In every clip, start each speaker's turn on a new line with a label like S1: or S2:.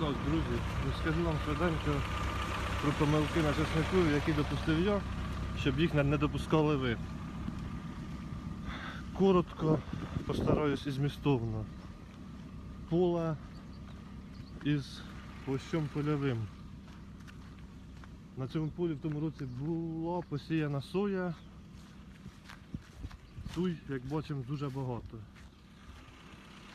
S1: Так, друзі, розкажу вам швиденько про помилки на часнику, які допустив я, щоб їх не допускали ви. Коротко постараюсь і змістовно. Поле із площом польовим. На цьому полі в тому році була посіяна соя. Туй, як бачимо, дуже багато.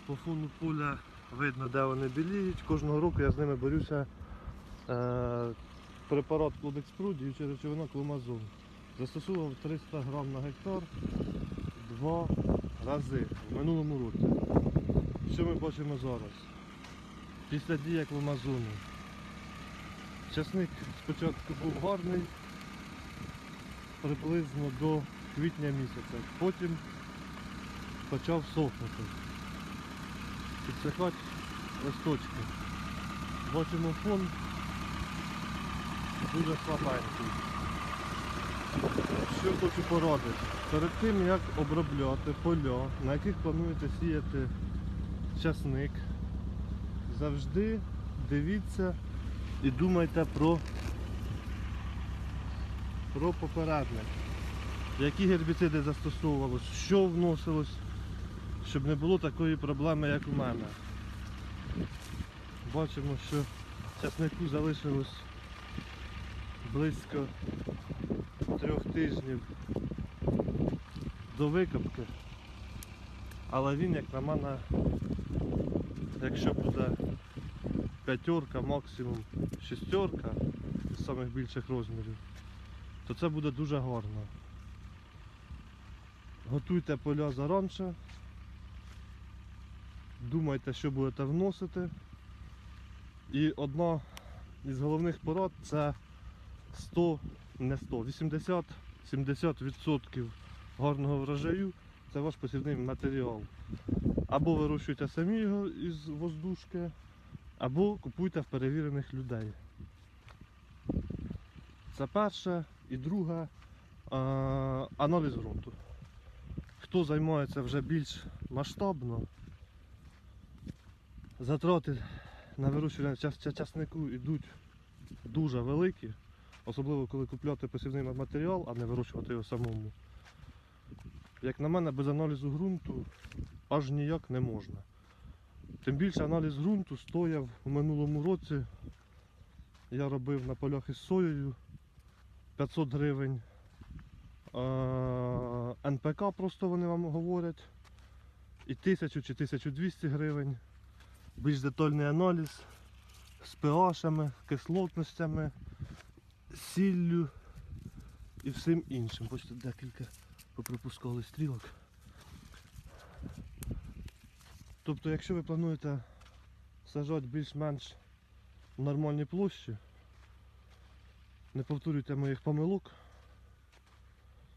S1: По фону поля видно, де вони біліють. Кожного року я з ними борюся. Е, препарат Клодекспру, діюча речовина Кломазон. Застосував 300 грам на гектар два рази в минулому році. Що ми бачимо зараз? Після дії Кломазону. Часник спочатку був гарний, приблизно до квітня місяця. Потім почав сохнути. Підсихати листочки. Бачимо фон дуже слабенький. Що хочу порадити? Перед тим як обробляти поля, на яких плануєте сіяти часник, завжди дивіться і думайте про, про попередник. Які гербіциди застосовувалось, що вносилось, щоб не було такої проблеми, як у мене. Бачимо, що часнику залишилось близько трьох тижнів до викопки. Але він, як на мене, якщо буде п'ятерка, максимум шістерка з самих більших розмірів, то це буде дуже гарно. Готуйте поля заранше, думайте, що будете вносити. І одна із головних порад це 100, не 100, 80-70% гарного врожаю це ваш посівний матеріал. Або вирощуйте самі його із воздушки, або купуйте в перевірених людей. Це перше. І друге аналіз ґрунту. Хто займається вже більш масштабно, затрати на вирощування час- ча- часнику йдуть дуже великі, особливо коли купляти посівний матеріал, а не вирощувати його самому. Як на мене, без аналізу ґрунту аж ніяк не можна. Тим більше аналіз ґрунту стояв у минулому році. Я робив на полях із соєю 500 гривень. НПК просто вони вам говорять. І 1000 чи 1200 гривень. Більш детальний аналіз з pH, кислотностями, сіллю і всім іншим. Бачите, декілька поприпускали стрілок. Тобто, якщо ви плануєте сажати більш-менш в нормальній площі, не повторюйте моїх помилок.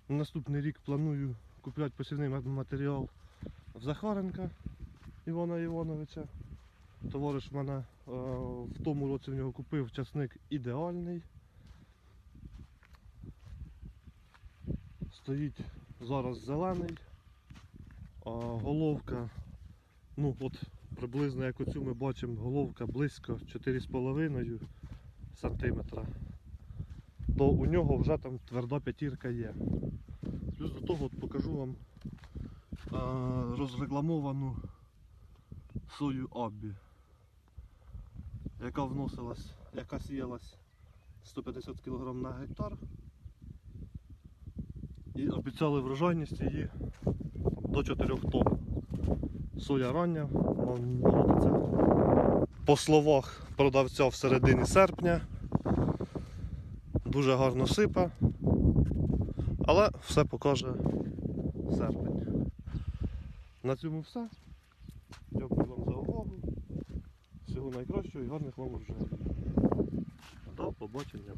S1: На наступний рік планую купляти посівний матеріал в Захаренка Івана Івановича. Товариш в мене е, в тому році в нього купив часник ідеальний. Стоїть зараз зелений, а головка, ну от приблизно як оцю ми бачимо, головка близько 4,5 см. То у нього вже там тверда п'ятірка є. Плюс до того от покажу вам а, розрекламовану сою Аббі, яка вносилась, яка сіялась 150 кг на гектар. І обіцяли врожайність її до 4 тонн. Соя рання, молодиця. По словах продавця в середині серпня. Дуже гарно сипе, але все покаже серпень. На цьому все. Дякую вам. Всього найкращого і гарних вам врожаїв. До побачення.